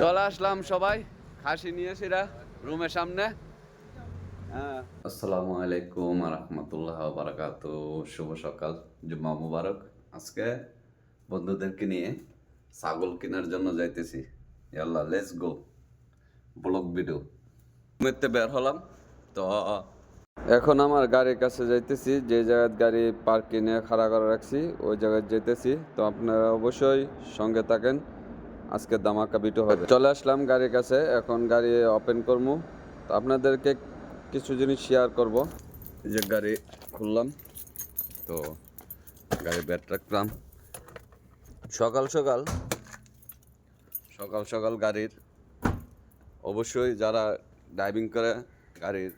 চলে আসলাম সবাই, খাসি নিয়ে সেরা রুমের সামনে। হ্যাঁ। আসসালামু আলাইকুম রহমতুল্লাহ বারাকাত, শুভ সকাল, জুম্মা মুবারক। আজকে বন্ধুদেরকে নিয়ে ছাগল কেনার জন্য যাইতেছি। ইয়াল্লা লেটস গো ব্লগ ভিডিও ঘুমেতে বের হলাম, তো এখন আমার গাড়ির কাছে যাইতেছি, যে জায়গায় গাড়ি পার্কিংয়ে খাড়া করে রাখছি, ওই জায়গায় যেতেছি। তো আপনারা অবশ্যই সঙ্গে থাকেন। আজকে দামাকা বিটো হবে। চলে আসলাম গাড়ির কাছে, এখন গাড়ি ওপেন করব তো আপনাদেরকে কিছু জিনিস শেয়ার করব। এই যে গাড়ি খুললাম, তো গাড়ি ব্যাট রাখলাম। সকাল সকাল সকাল সকাল গাড়ির, অবশ্যই যারা ড্রাইভিং করে, গাড়ির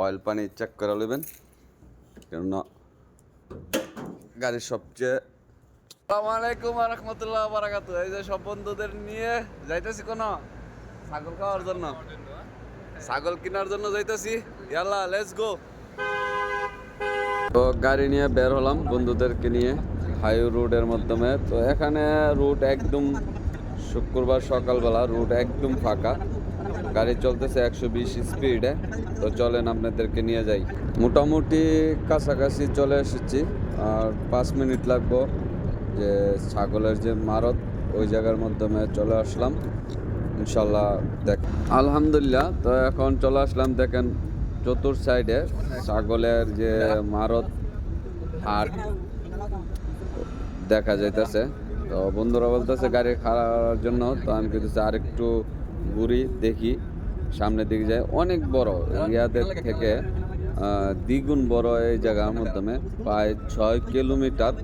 অয়েল পানি চেক করে নেবেন। কেননা গাড়ির সবচেয়ে আসসালামু আলাইকুম রহমতুল্লাহ বারাকাত এই যে সব বন্ধুদের নিয়ে যাইতেছি কোন ছাগল খাওয়ার জন্য? ছাগল কেনার জন্য যাইতেছি। ইয়াল্লা লেটস গো তো গাড়ি নিয়ে বের হলাম বন্ধুদেরকে নিয়ে হাই রোডের মাধ্যমে। তো এখানে রুট একদম শুক্রবার সকালবেলা রুট একদম ফাঁকা। গাড়ি চলতেছে একশো বিশ স্পিডে। তো চলেন আপনাদেরকে নিয়ে যাই। মোটামুটি কাছাকাছি চলে এসেছি। আর পাঁচ মিনিট লাগবো। যে ছাগলের যে মারত ওই জায়গার মাধ্যমে চলে আসলাম। ইনশাল্লাহ দেখ আলহামদুলিল্লাহ, তো এখন চলে আসলাম, দেখেন চতুর সাইডে ছাগলের যে মারত হাট দেখা যাইতেছে। তো বন্ধুরা বলতেছে গাড়ি খারাপ জন্য, তো আমি কিন্তু আরেকটু ঘুরি, দেখি, সামনের দিকে যাই। অনেক বড়, ইয়াদের থেকে দ্বিগুণ বড় এই জায়গার মাধ্যমে, প্রায় ছয় কিলোমিটার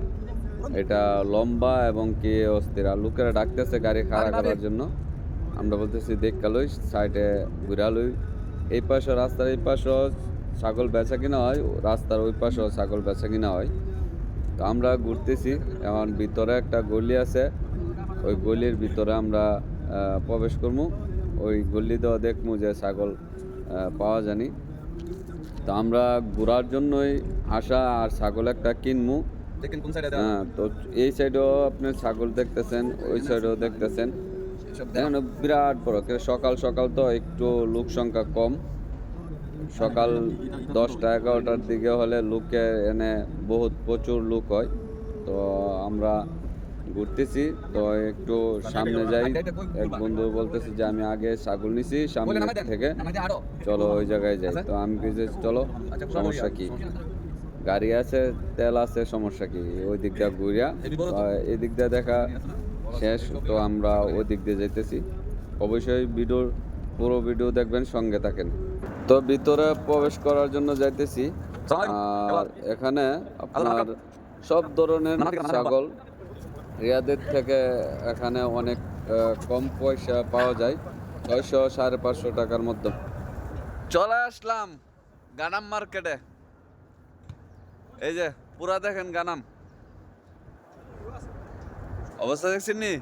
এটা লম্বা এবং কি অস্থির। আর লোকেরা ডাকতেছে গাড়ি খাড়া করার জন্য। আমরা বলতেছি দেখালই সাইডে ঘুরালই এই পাশে রাস্তার এই পাশেও ছাগল বেচা কিনা হয় রাস্তার ওই পাশেও ছাগল বেচা কিনা হয়। তো আমরা ঘুরতেছি এখন ভিতরে একটা গলি আছে। ওই গলির ভিতরে আমরা প্রবেশ করব ওই গলি দেওয়া দেখব যে ছাগল পাওয়া জানি তো আমরা ঘোরার জন্যই আসা আর ছাগল একটা কিনবো দেখেন কোন সাইডে হ্যাঁ তো এই সাইডেও আপনি ছাগল দেখতেছেন ওই সাইডেও দেখতেছেন। এখন বিরাট বড় সকাল সকাল তো একটু লোক সংখ্যা কম। সকাল দশটা এগারোটার দিকে হলে লোকে এনে বহুত প্রচুর লোক হয়। তো আমরা ঘুরতেছি তো একটু সামনে যাই। এক বন্ধু বলতেছে যে আমি আগে ছাগল নিছি সামনে থেকে চলো ওই জায়গায় যাই। তো আমি চলো আচ্ছা, সমস্যা কি? গাড়ি আছে তেল আছে সমস্যা কি? ওই দিক দিয়ে ঘুরিয়া এই দিক দিয়ে দেখা শেষ। তো আমরা ওই দিক দিয়ে যাইতেছি। অবশ্যই ভিডিওর পুরো ভিডিও দেখবেন সঙ্গে থাকেন। তো ভিতরে প্রবেশ করার জন্য যাইতেছি। আর এখানে আপনার সব ধরনের ছাগল। রিয়াদের থেকে এখানে অনেক কম পয়সা পাওয়া যায়। ছয়শো সাড়ে পাঁচশো টাকার মধ্যে। চলে আসলাম গানাম মার্কেটে। এই যে পুরা দেখেন গানাম। অবস্থা দেখছেন নি?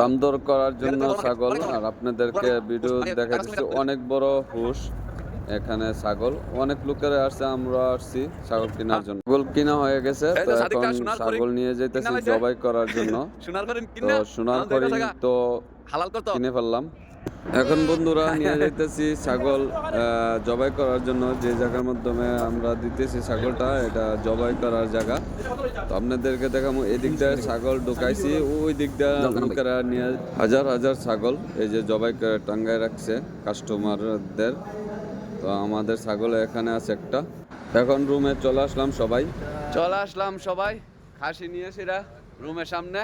দাম দর করার জন্য ছাগল আর আপনাদেরকে ভিডিও দেখা দিচ্ছি অনেক বড় হুশ। এখানে ছাগল অনেক লোকেরা আসছে আমরা আসছি ছাগল কেনার জন্য। ছাগল কিনা হয়ে গেছে তো এখন ছাগল নিয়ে যেতেছি জবাই করার জন্য। সোনার করেন তো কিনা সোনার কাছে তো হালাল করতো। কিনে ফেললাম। এখন বন্ধুরা নিয়ে যাইতেছি ছাগল জবাই করার জন্য। যে জায়গার মাধ্যমে আমরা দিতেছি ছাগলটা এটা জবাই করার জায়গা। তো আপনাদেরকে দেখাবো এদিক দিয়ে ছাগল ঢুকাইছি ওই দিক দিয়ে লোকেরা নিয়ে হাজার হাজার ছাগল এই যে জবাই করে টাঙ্গায় রাখছে কাস্টমারদের তো আমাদের ছাগল এখানে আছে একটা। এখন রুমে চলে আসলাম সবাই। চলে আসলাম সবাই খাসি নিয়ে সেরা রুমের সামনে।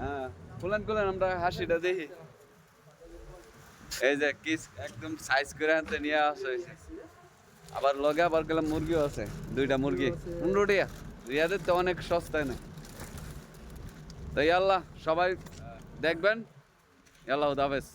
হ্যাঁ খুলেন খুলেন আমরা হাসিটা দেখি। এই যে কিস একদম সাইজ করে হাতে নিয়ে আসা হয়েছে। আবার লগে আবার গেলাম, মুরগিও আছে, দুইটা মুরগি। পনেরো টিয়া। রিয়াদের তো অনেক সস্তায় না তাই আল্লাহ সবাই দেখবেন। আল্লাহ হাফেজ।